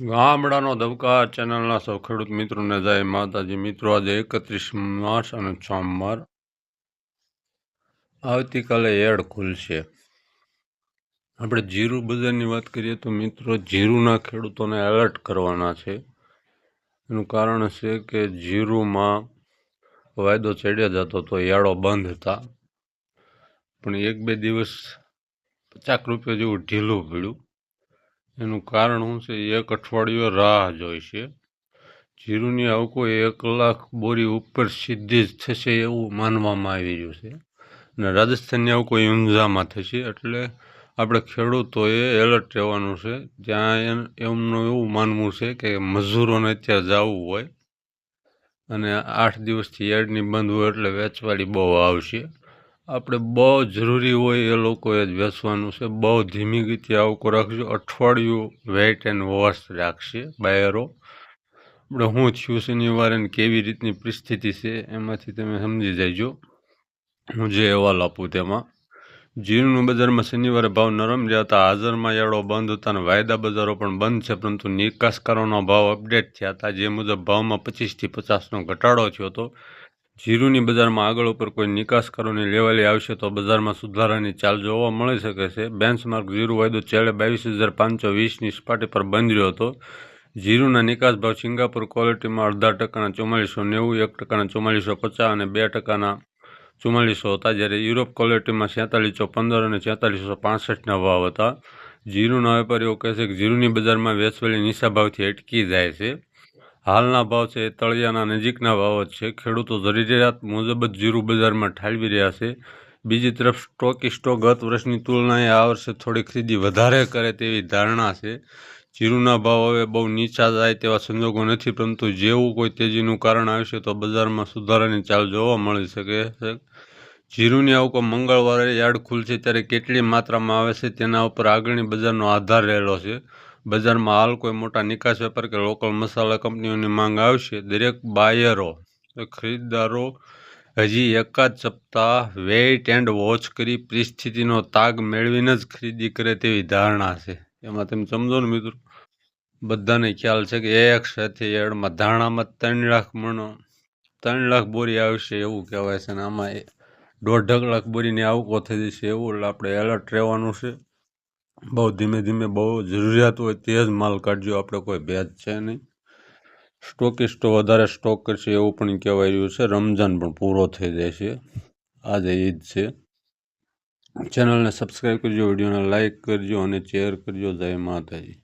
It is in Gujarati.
ગામડાનો ધબકા ચેનલના સૌ ખેડૂત મિત્રોને જય માતાજી. મિત્રો, આજે એકત્રીસ માર્ચ અને સોમવાર આવતીકાલે એડ ખુલશે. આપણે જીરું બજારની વાત કરીએ તો મિત્રો, જીરુના ખેડૂતોને એલર્ટ કરવાના છે. એનું કારણ છે કે જીરુમાં વાયદો ચડ્યા જતો તો યાળો બંધ હતા. પણ એક બે દિવસ પચાસ રૂપિયા જેવું ઢીલું પડ્યું. એનું કારણ શું છે? એક અઠવાડિયું રાહ જોઈશે જીરુની આવકો એક લાખ બોરી ઉપર સીધી જ થશે એવું માનવામાં આવી રહ્યું છે. અને રાજસ્થાનની આવકો ઊંઝામાં થશે એટલે આપણે ખેડૂતોએ એલર્ટ રહેવાનું છે. ત્યાં એમનું એવું માનવું છે કે મજૂરોને અત્યારે જવું હોય. અને આઠ દિવસથી યાર્ડની બંધ હોય એટલે વેચવાળી બહુ આવશે. આપણે બહુ જરૂરી હોય એ લોકોએ જ વેચવાનું છે. બહુ ધીમી ગતિ આવકો રાખજો. અઠવાડિયું વેઇટ એન્ડ વોશ રાખશે બાયરો. આપણે શું થયું શનિવારે નિવારે કેવી રીતની પરિસ્થિતિ છે એમાંથી તમે સમજી જઈજો હું જે અહેવાલ આપું તેમાં જીરુનું બજારમાં શનિવારે ભાવ નરમ રહ્યા હતા. હાજરમાં યાળો બંધ હતા અને વાયદા બજારો પણ બંધ છે, પરંતુ નિકાસકારોના ભાવ અપડેટ થયા હતા. જે મુજબ ભાવમાં પચીસથી પચાસનો ઘટાડો થયો હતો. જીરુની બજારમાં આગળ ઉપર કોઈ નિકાસકારોની લેવાલી આવશે તો બજારમાં સુધારાની ચાલ જોવા મળી શકે છે. બેન્ચમાર્ક જીરુ વાયદો છેલ્લે બાવીસ હજાર પાંચસો વીસની સપાટી પર બંધ રહ્યો હતો. જીરુના નિકાસ ભાવ સિંગાપુર ક્વોલિટીમાં અડધા ટકાના ચુમ્માલીસો નેવું, એક ટકાના ચુમ્માલીસો પચાસ અને બે ટકાના ચુમ્માલીસો હતા, જ્યારે યુરોપ ક્વોલિટીમાં છેતાલીસો પંદર અને છેતાલીસો પાસઠના ભાવ હતા. જીરુના વેપારીઓ કહે છે કે જીરુની બજારમાં વેચવાલી નિશાભાવથી ભાવથી અટકી જાય છે. હાલના ભાવ છે એ તળિયાના નજીકના ભાવ જ છે. ખેડૂતો જરૂરિયાત મુજબ જ જીરું બજારમાં ઠાલવી રહ્યા છે. બીજી તરફ સ્ટોકિસ્ટો ગત વર્ષની તુલનાએ આ વર્ષે થોડી ખરીદી વધારે કરે તેવી ધારણા છે. જીરુના ભાવ હવે બહુ નીચા જાય તેવા સંજોગો નથી, પરંતુ જેવું કોઈ તેજીનું કારણ આવશે તો બજારમાં સુધારાની ચાલ જોવા મળી શકે છે. જીરુની આવકો મંગળવારે યાર્ડ ખુલશે ત્યારે કેટલી માત્રામાં આવે છે તેના ઉપર આગળની બજારનો આધાર રહેલો છે. બજારમાં હાલ કોઈ મોટા નિકાસ વેપાર કે લોકલ મસાલા કંપનીઓની માંગ આવશે. દરેક બાયરો, ખરીદદારો હજી એકાદ સપ્તાહ વેઇટ એન્ડ વોચ કરી પરિસ્થિતિનો તાગ મેળવીને જ ખરીદી કરે તેવી ધારણા છે. એમાં તમે સમજો ને મિત્રો, બધાને ખ્યાલ છે કે એક સાથે એડમાં ધારણામાં ત્રણ લાખ મણો, ત્રણ લાખ બોરી આવશે એવું કહેવાય છે અને આમાં દોઢક લાખ બોરીની આવકો થઈ જશે એવું આપણે એલર્ટ રહેવાનું છે. બહુ ધીમે ધીમે બહુ જરૂરિયાત હોય તે જ માલ કાઢજો. આપણે કોઈ ભેદ છે નહીં. સ્ટોકિસ્ટો વધારે સ્ટોક કરશે એવું પણ કહેવાય રહ્યું છે. રમઝાન પણ પૂરો થઈ જાય છે આજે ઈદ છે. ચેનલને સબસ્ક્રાઈબ કરજો, વિડીયોને લાઇક કરજો અને શેર કરજો. જય માતાજી.